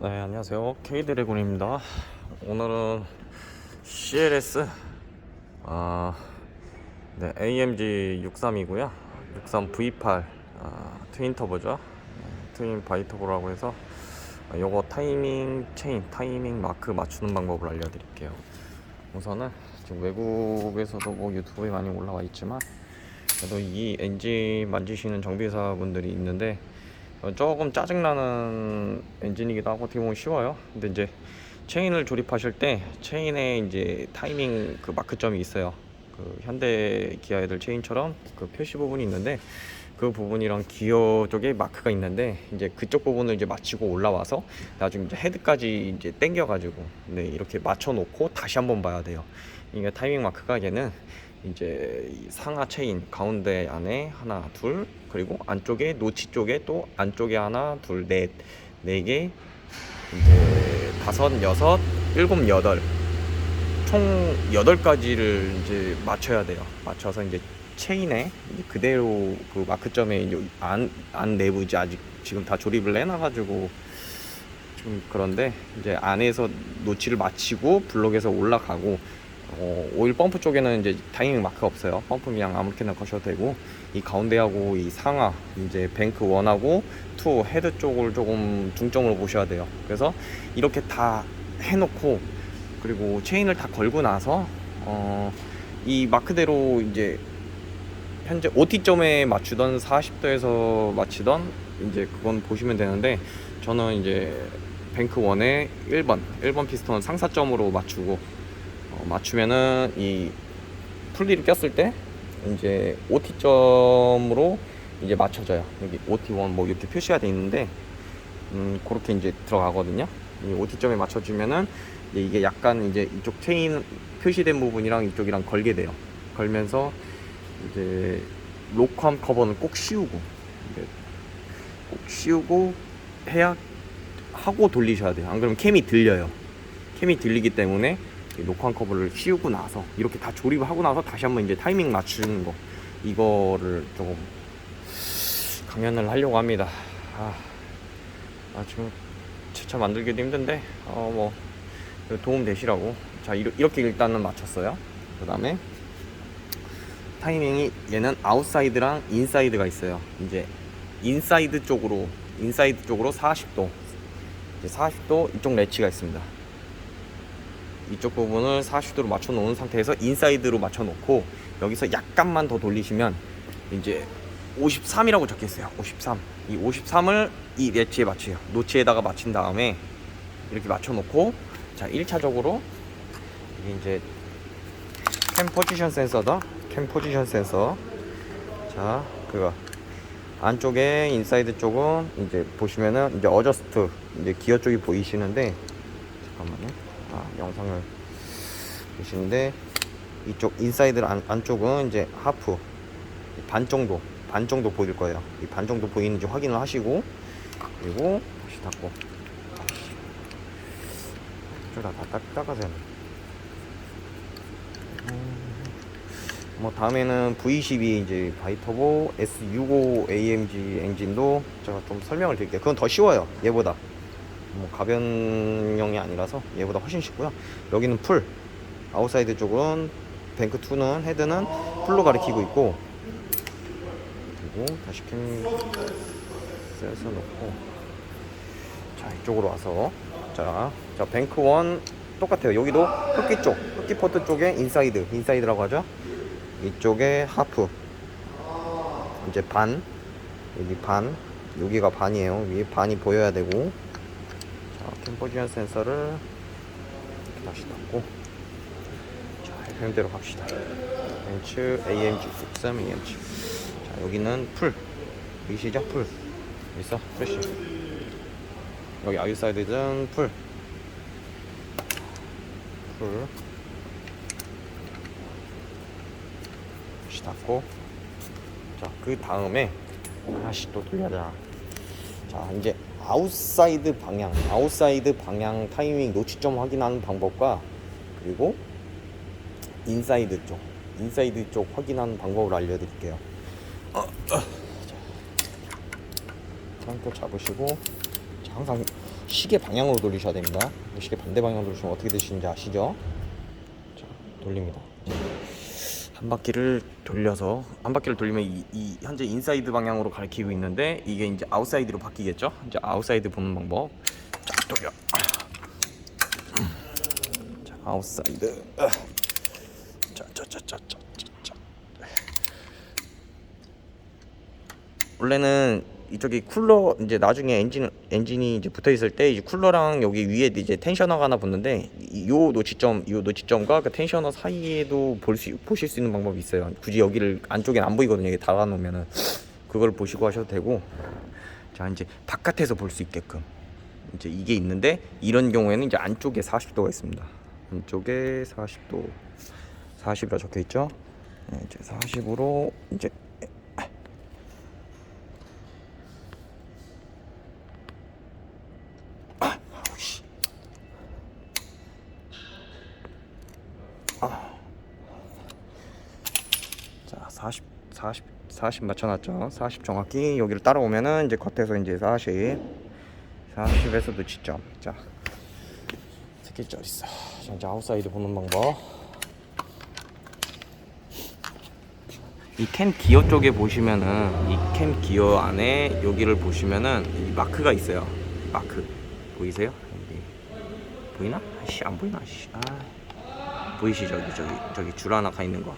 네 안녕하세요. K드래곤입니다. 오늘은 CLS 아, 네, AMG 63이고요. 63 V8 아, 트윈 터보죠. 네, 트윈 바이터보라고 해서 아, 요거 타이밍 체인 타이밍 마크 맞추는 방법을 알려드릴게요. 우선은 지금 외국에서도 뭐 유튜브에 많이 올라와 있지만 그래도 이 엔진 만지시는 정비사분들이 있는데 어, 조금 짜증나는 엔진이기도 하고 어떻게 보면 쉬워요. 근데 이제 체인을 조립하실 때 체인에 이제 타이밍 그 마크점이 있어요. 그 현대 기아 애들 체인처럼 그 표시 부분이 있는데 그 부분이랑 기어 쪽에 마크가 있는데 이제 그쪽 부분을 이제 맞추고 올라와서 나중에 이제 헤드까지 이제 당겨 가지고 네 이렇게 맞춰 놓고 다시 한번 봐야 돼요. 이게 타이밍 마크가 얘는 이제 이 상하 체인 가운데 안에 하나 둘 그리고 안쪽에 노치 쪽에 또 안쪽에 하나 둘 넷 네 개 이제 다섯 여섯 일곱 여덟 총 여덟 가지를 이제 맞춰야 돼요. 맞춰서 이제 체인에 이제 그대로 그 마크점에 이제 안, 안 내부 이제 아직 지금 다 조립을 해놔가지고 좀 그런데 이제 안에서 노치를 맞추고 블록에서 올라가고 어, 오일 펌프 쪽에는 이제 타이밍 마크 없어요. 펌프 그냥 아무렇게나 거셔도 되고 이 가운데하고 이 상하 이제 뱅크 1하고 2 헤드 쪽을 조금 중점으로 보셔야 돼요. 그래서 이렇게 다 해놓고 그리고 체인을 다 걸고 나서 어, 이 마크대로 이제 현재 OT점에 맞추던 40도에서 맞추던 이제 그건 보시면 되는데 저는 이제 뱅크 1의 1번 1번 피스톤 상사점으로 맞추고 어, 맞추면은 이 풀리를 꼈을 때 이제 OT점으로 이제 맞춰져요. 여기 OT1 뭐 이렇게 표시가 돼 있는데 음 그렇게 이제 들어가거든요. 이 OT점에 맞춰주면은 이게 약간 이제 이쪽 체인 표시된 부분이랑 이쪽이랑 걸게 돼요. 걸면서 이제 로크암 커버는 꼭 씌우고 꼭 씌우고 해야 하고 돌리셔야 돼요. 안 그러면 캠이 들려요. 캠이 들리기 때문에 이 녹화한 커버를 씌우고 나서 이렇게 다 조립을 하고 나서 다시 한번 이제 타이밍 맞추는 거 이거를 조금 강연을 하려고 합니다. 아, 아 지금 차차 만들기도 힘든데 어뭐 도움 되시라고 자 이렇게 일단은 맞췄어요. 그 다음에 타이밍이 얘는 아웃사이드랑 인사이드가 있어요. 이제 인사이드 쪽으로 인사이드 쪽으로 40도 이제 40도 이쪽 레치가 있습니다. 이쪽 부분을 40도로 맞춰 놓은 상태에서 인사이드로 맞춰 놓고 여기서 약간만 더 돌리시면 이제 53이라고 적혀 있어요. 53. 이 53을 이 레치에 맞춰요. 노치에다가 맞춘 다음에 이렇게 맞춰 놓고 자, 1차적으로 이게 이제 캠 포지션 센서다. 캠 포지션 센서. 자, 그거 안쪽에 인사이드 쪽은 이제 보시면은 이제 어저스트 이제 기어 쪽이 보이시는데 잠깐만요. 아, 영상을 보시는데 이쪽 인사이드 안, 안쪽은 이제 하프 반 정도 반 정도 보일 거예요. 이 반 정도 보이는지 확인을 하시고 그리고 다시 닫고 저다 다 닦- 닦아세요. 음, 뭐 다음에는 V12 이제 바이터보 S65 AMG 엔진도 제가 좀 설명을 드릴게요. 그건 더 쉬워요. 얘보다. 뭐 가변용이 아니라서 얘보다 훨씬 쉽고요. 여기는 풀. 아웃사이드 쪽은 뱅크 2는 헤드는 풀로 가리키고 있고 그리고 다시 캠 셀서 놓고 자 이쪽으로 와서 자, 자 뱅크 1 똑같아요. 여기도 흡기 쪽, 흡기 포트 쪽에 인사이드, 인사이드라고 하죠. 이쪽에 하프 이제 반 여기 반 여기가 반이에요. 위에 반이 보여야 되고 자, 캠포지션 센서를 다시 닫고 자, FM대로 갑시다. 벤츠 AMG 63 AMG. 자, 여기는 풀. 보이시죠? 풀. 있어? 프레쉬. 여기 아웃사이드는 풀. 풀. 다시 닫고. 자, 그 다음에 다시 또 돌려라. 자, 이제 아웃사이드 방향, 아웃사이드 방향 타이밍 노치점 확인하는 방법과 그리고 인사이드 쪽, 인사이드 쪽 확인하는 방법을 알려드릴게요. 또 잡으시고, 자, 항상 시계 방향으로 돌리셔야 됩니다. 시계 반대 방향으로 돌리시면 어떻게 되시는지 아시죠? 자, 돌립니다. 한 바퀴를 돌려서 한 바퀴를 돌리면 이, 이 현재 인사이드 방향으로 가리키고 있는데 이게 이제 아웃사이드로 바뀌겠죠? 이제 아웃사이드 보는 방법. 자, 돌려. 자, 아웃사이드. 원래는 이쪽이 쿨러 이제 나중에 엔진 엔진이 이제 붙어 있을 때 이제 쿨러랑 여기 위에 이제 텐셔너가 하나 붙는데 이- 요 노치점 요 노치점과 그 텐셔너 사이에도 볼 수 보실 수 있는 방법이 있어요. 굳이 여기를 안쪽엔 안 보이거든요. 이게 달아 놓으면은 그걸 보시고 하셔도 되고 자 이제 바깥에서 볼 수 있게끔 이제 이게 있는데 이런 경우에는 이제 안쪽에 40도가 있습니다. 안쪽에 40도 40이라 적혀 있죠. 네, 이제 40으로 이제 자, 40, 40, 40 맞춰놨죠. 40 정확히 여기를 따라오면은 이제 겉에서 이제 40, 40에서도 지점. 자, 어디 있어? 자, 이제 아웃사이드 보는 방법. 이 캠 기어 쪽에 보시면은 이 캠 기어 안에 여기를 보시면은 이 마크가 있어요. 마크 보이세요? 보이나? 아씨 안 보이나? 씨. 아 보이시죠? 저기 저기 저기 줄 하나 가 있는 거.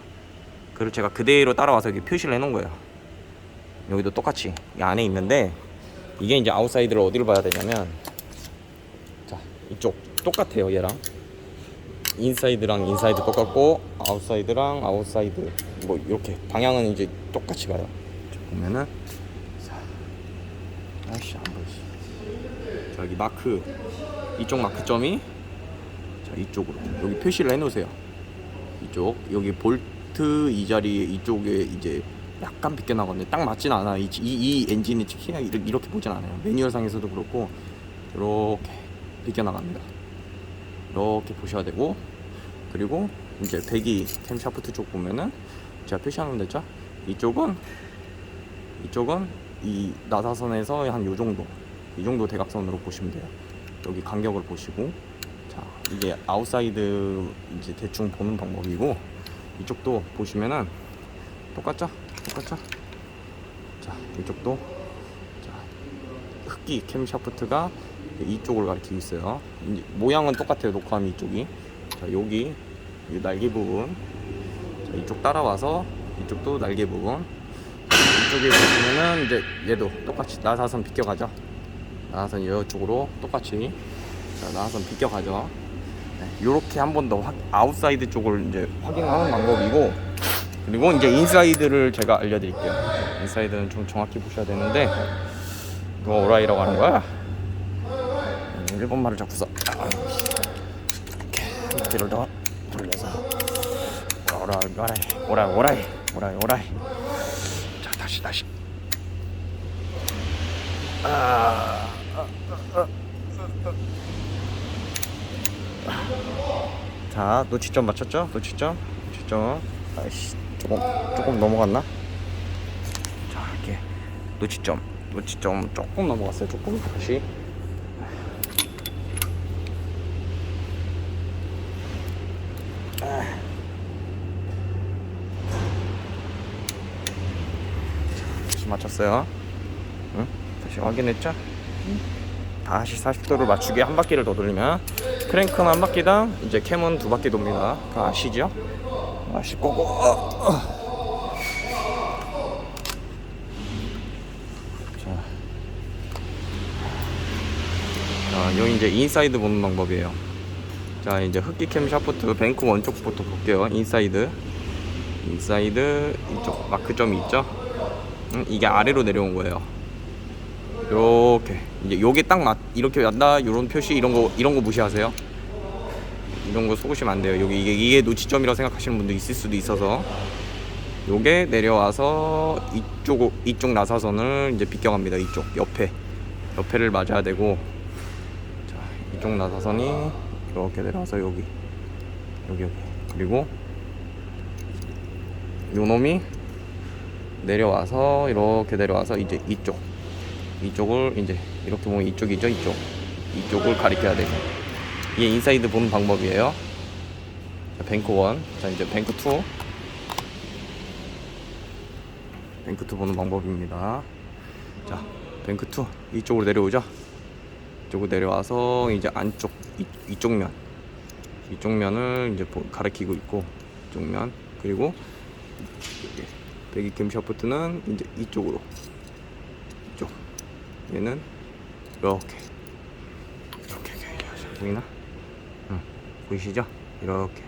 그리고 제가 그대로 따라와서 여기 표시를 해놓은 거예요. 여기도 똑같이 이 안에 있는데 이게 이제 아웃사이드를 어디를 봐야 되냐면 자 이쪽 똑같아요 얘랑 인사이드랑 인사이드 똑같고 아웃사이드랑 아웃사이드 뭐 이렇게 방향은 이제 똑같이 가요. 자, 보면은 자 아이씨 안 보이지. 자 여기 마크 이쪽 마크점이 자 이쪽으로 여기 표시를 해놓으세요. 이쪽 여기 볼트 이 자리에 이쪽에 이제 약간 비껴나거든요. 딱 맞진 않아. 이, 이, 이 엔진이 특히나 이렇게, 보진 않아요. 매뉴얼상에서도 그렇고 이렇게 비껴나갑니다. 이렇게 보셔야 되고 그리고 이제 배기 캠 샤프트 쪽 보면은 제가 표시하면 됐죠? 이쪽은 이쪽은 이 나사선에서 한 요 정도 이 정도 대각선으로 보시면 돼요. 여기 간격을 보시고 자 이게 아웃사이드 이제 대충 보는 방법이고 이쪽도 보시면은 똑같죠? 똑같죠? 자 이쪽도 자 흑기 캠 샤프트가 이쪽을 가리키고 있어요. 모양은 똑같아요. 녹화함 이쪽이 자 여기 이 날개 부분 자, 이쪽 따라와서 이쪽도 날개 부분 이쪽에 보시면은 이제 얘도 똑같이 나사선 비껴가죠. 나사선 이쪽으로 똑같이 자, 나사선 비껴가죠. 이렇게 한번더 아웃사이드 쪽을 이제 확인하는 방법이고 그리고 이제 인사이드를 제가 알려드릴게요. 인사이드는 좀 정확히 보셔야 되는데 누가 오라이라고 하는 거야? 음, 일본 말을 자꾸 써. 아, 이렇게 밑을 더 돌려서 오라 오라이 오라이 오라이 오라이 오라이 자 다시 다시 아, 자 노치점 맞췄죠? 노치점? 노치점. 아이씨 조금 조금 넘어갔나? 자 이렇게. 노치점. 노치점 조금 넘어갔어요. 조금? 다시. 다시 맞췄어요. 응? 다시 확인했죠? 다시 40도를 맞추게 한 바퀴를 더 돌리면 크랭크는 한 바퀴당 이제 캠은 두 바퀴 돕니다. 그거 아시죠? 어. 자. 자 여기 이제 인사이드 보는 방법이에요. 자 이제 흡기 캠 샤프트 뱅크 원쪽부터 볼게요. 인사이드. 인사이드 이쪽 마크점이 있죠? 음, 이게 아래로 내려온 거예요 요렇게. 이제 요게 딱 맞 이렇게 맞다? 요런 표시 이런 거 이런 거 무시하세요? 이런 거 속으시면 안 돼요. 여기 이게 이게 노치점이라고 생각하시는 분도 있을 수도 있어서. 요게 내려와서 이쪽 이쪽 나사선을 이제 비껴갑니다. 이쪽 옆에. 옆에를 맞아야 되고. 자 이쪽 나사선이 이렇게 내려와서 여기. 여기 여기. 그리고 요 놈이 내려와서 이렇게 내려와서 이제 이쪽 이쪽을 이제 이렇게 보면 이쪽이죠 이쪽. 이쪽을 가리켜야 되고 이게 인사이드 보는 방법이에요. 자, 뱅크 1, 자 이제 뱅크 2 뱅크 2 보는 방법입니다. 자 뱅크 2 이쪽으로 내려오죠? 이쪽으로 내려와서 이제 안쪽 이, 이쪽 면. 이쪽 면을 이제 보- 가리키고 있고 이쪽 면. 그리고 여기 배기캠 샤프트는 이제 이쪽으로. 이쪽 얘는 이렇게. 이렇게 이렇게 보이나? 응. 보이시죠? 이렇게.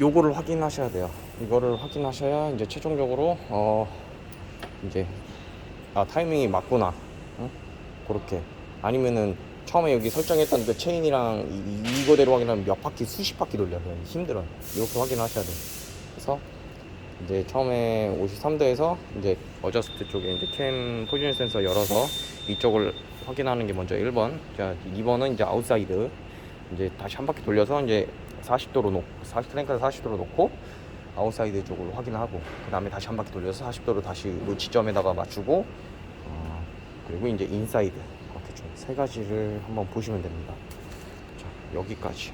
요거를 확인하셔야 돼요. 이거를 확인하셔야 이제 최종적으로 어 이제 아 타이밍이 맞구나. 응? 그렇게. 아니면은 처음에 여기 설정했던 그 체인이랑 이, 이거대로 확인하면 몇 바퀴 수십 바퀴 돌려요. 힘들어요. 이렇게 확인하셔야 돼요. 그래서 이제 처음에 53도에서 이제 어저스트 쪽에 이제 캠 포지션 센서 열어서 이쪽을 확인하는 게 먼저 1번. 자 2번은 이제 아웃사이드. 이제 다시 한 바퀴 돌려서 이제 40도로 놓 40, 트랭크에서 40도로 놓고 아웃사이드 쪽으로 확인하고 그 다음에 다시 한 바퀴 돌려서 40도로 다시 노치점에다가 맞추고 어, 그리고 이제 인사이드. 이렇게 좀 세 가지를 한번 보시면 됩니다. 자 여기까지